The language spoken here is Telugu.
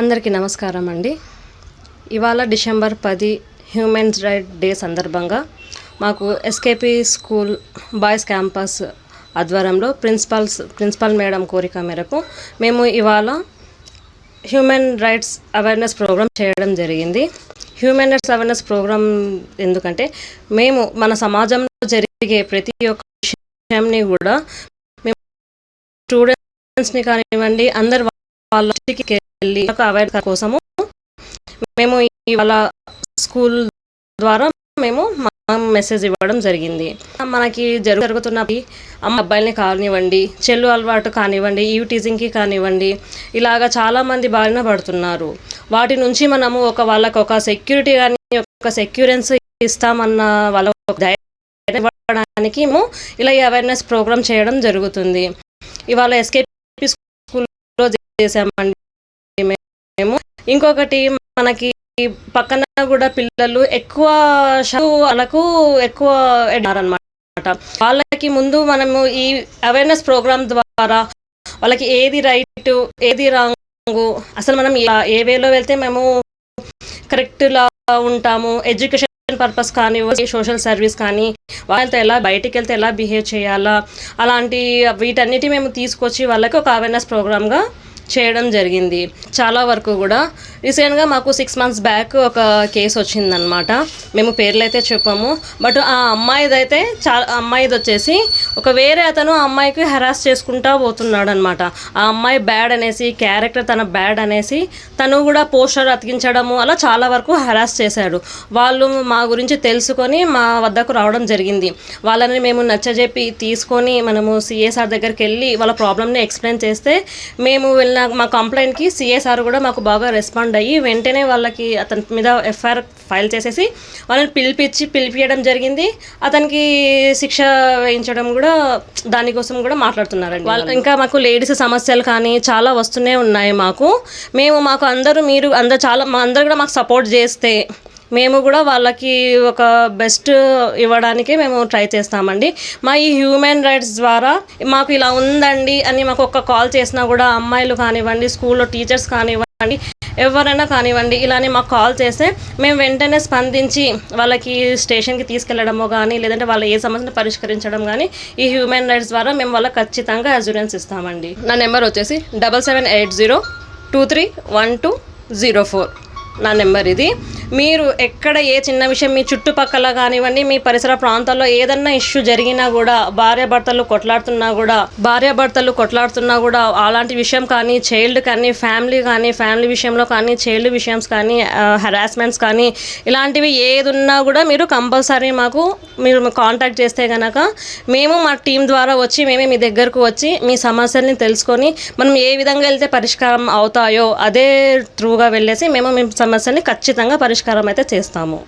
అందరికీ నమస్కారం అండి. ఇవాళ డిసెంబర్ పది హ్యూమన్స్ రైట్ డే సందర్భంగా మాకు ఎస్కేపీ స్కూల్ బాయ్స్ క్యాంపస్ ఆధ్వర్యంలో ప్రిన్సిపల్స్ ప్రిన్సిపల్ మేడం కోరిక మేరకు మేము ఇవాళ హ్యూమన్ రైట్స్ అవేర్నెస్ ప్రోగ్రామ్ చేయడం జరిగింది. హ్యూమన్ రైట్స్ అవేర్నెస్ ప్రోగ్రామ్ ఎందుకంటే మేము మన సమాజంలో జరిగే ప్రతి ఒక్క విషయంని కూడా మేము స్టూడెంట్స్ని కానివ్వండి అందరు వాళ్ళ ఇంటికి వెళ్ళి ఒక అవేర్ కోసము మేము ఇవాళ స్కూల్ ద్వారా మేము మా మెసేజ్ ఇవ్వడం జరిగింది. మనకి జరుగు జరుగుతున్న అమ్మ అబ్బాయిల్ని కానివ్వండి చెల్లు అలవాటు కానివ్వండి ఈవ్ టీజింగ్కి కానివ్వండి ఇలాగ చాలామంది బారిన పడుతున్నారు. వాటి నుంచి మనము ఒక వాళ్ళకు ఒక సెక్యూరిటీ కానీ ఒక సెక్యూరెన్స్ ఇస్తామన్న వాళ్ళ ఇవ్వడానికి మేము ఇలా అవేర్నెస్ ప్రోగ్రామ్ చేయడం జరుగుతుంది. ఇవాళ ఎస్కేపీ స్కూల్లో చేసామండి మేము. ఇంకొకటి మనకి పక్కన కూడా పిల్లలు ఎక్కువ వాళ్ళకు ఎక్కువ అనమాట వాళ్ళకి ముందు మనము ఈ అవేర్నెస్ ప్రోగ్రామ్ ద్వారా వాళ్ళకి ఏది రైట్ ఏది రాంగ్ అసలు మనం ఏ- ఏ వేలో వెళ్తే మేము కరెక్ట్లా ఉంటాము ఎడ్యుకేషన్ పర్పస్ కానీ సోషల్ సర్వీస్ కానీ వాళ్ళతో ఎలా బయటికి వెళ్తే ఎలా బిహేవ్ చేయాలా అలాంటి వీటన్నిటి మేము తీసుకొచ్చి వాళ్ళకి ఒక అవేర్నెస్ ప్రోగ్రామ్గా చేయడం జరిగింది. చాలా వరకు కూడా. రీసెంట్గా మాకు సిక్స్ మంత్స్ బ్యాక్ ఒక కేసు వచ్చిందనమాట మేము పేర్లు అయితే చెప్పాము. బట్ ఆ అమ్మాయిది అయితే చాలా అమ్మాయిది వచ్చేసి ఒక వేరే అతను ఆ అమ్మాయికి హెరాస్ చేసుకుంటా పోతున్నాడు అనమాట ఆ అమ్మాయి బ్యాడ్ అనేసి క్యారెక్టర్ తన బ్యాడ్ అనేసి తను కూడా పోస్టర్ అతికించడము అలా చాలా వరకు హెరాస్ చేశాడు. వాళ్ళు మా గురించి తెలుసుకొని మా వద్దకు రావడం జరిగింది. వాళ్ళని మేము నచ్చజెప్పి తీసుకొని మనము సిఎస్ఆర్ దగ్గరికి వెళ్ళి వాళ్ళ ప్రాబ్లమ్ని ఎక్స్ప్లెయిన్ చేస్తే మేము వెళ్ళిన మా కంప్లైంట్కి సిఎస్ఆర్ కూడా మాకు బాగా రెస్పాండ్ అయ్యి వెంటనే వాళ్ళకి అతని మీద ఎఫ్ఐఆర్ ఫైల్ చేసేసి వాళ్ళని పిలిపించి పిలిపియడం జరిగింది. అతనికి శిక్ష వేయించడం కూడా దానికోసం కూడా మాట్లాడుతున్నారండి వాళ్ళు. ఇంకా మాకు లేడీస్ సమస్యలు కానీ చాలా వస్తూనే ఉన్నాయి మాకు. మేము మాకు అందరూ మీరు అందరు చాలా మా అందరు కూడా మాకు సపోర్ట్ చేస్తే మేము కూడా వాళ్ళకి ఒక బెస్ట్ ఇవ్వడానికి మేము ట్రై చేస్తామండి. మా ఈ హ్యూమన్ రైట్స్ ద్వారా మాకు ఇలా ఉందండి అని మాకు ఒక కాల్ చేసినా కూడా అమ్మాయిలు కానివ్వండి స్కూల్లో టీచర్స్ కానివ్వండి ఎవరైనా కానివ్వండి ఇలానే మాకు కాల్ చేస్తే మేము వెంటనే స్పందించి వాళ్ళకి స్టేషన్కి తీసుకెళ్ళడమో కానీ లేదంటే వాళ్ళ ఏ సమస్యను పరిష్కరించడం కానీ ఈ హ్యూమన్ రైట్స్ ద్వారా మేము వాళ్ళకి ఖచ్చితంగా అజ్యూరెన్స్ ఇస్తామండి. నా నెంబర్ వచ్చేసి double seven eight zero two three one two zero four. నా నెంబర్ ఇది. మీరు ఎక్కడ ఏ చిన్న విషయం మీ చుట్టుపక్కల కానివ్వండి మీ పరిసర ప్రాంతాల్లో ఏదన్నా ఇష్యూ జరిగినా కూడా భార్యాభర్తలు కొట్లాడుతున్నా కూడా భార్యాభర్తలు కొట్లాడుతున్నా కూడా అలాంటి విషయం కానీ చైల్డ్ కానీ ఫ్యామిలీ కానీ ఫ్యామిలీ విషయంలో కానీ చైల్డ్ విషయంస్ కానీ హెరాస్మెంట్స్ కానీ ఇలాంటివి ఏదున్నా కూడా మీరు కంపల్సరీ మాకు మీరు కాంటాక్ట్ చేస్తే కనుక మేము మా టీం ద్వారా వచ్చి మేమే మీ దగ్గరకు వచ్చి మీ సమస్యల్ని తెలుసుకొని మనం ఏ విధంగా వెళ్తే పరిష్కారం అవుతాయో అదే త్రూగా వెళ్ళేసి మేము మీ సమస్యల్ని ఖచ్చితంగా పరిష్కారం అయితే చేస్తాము.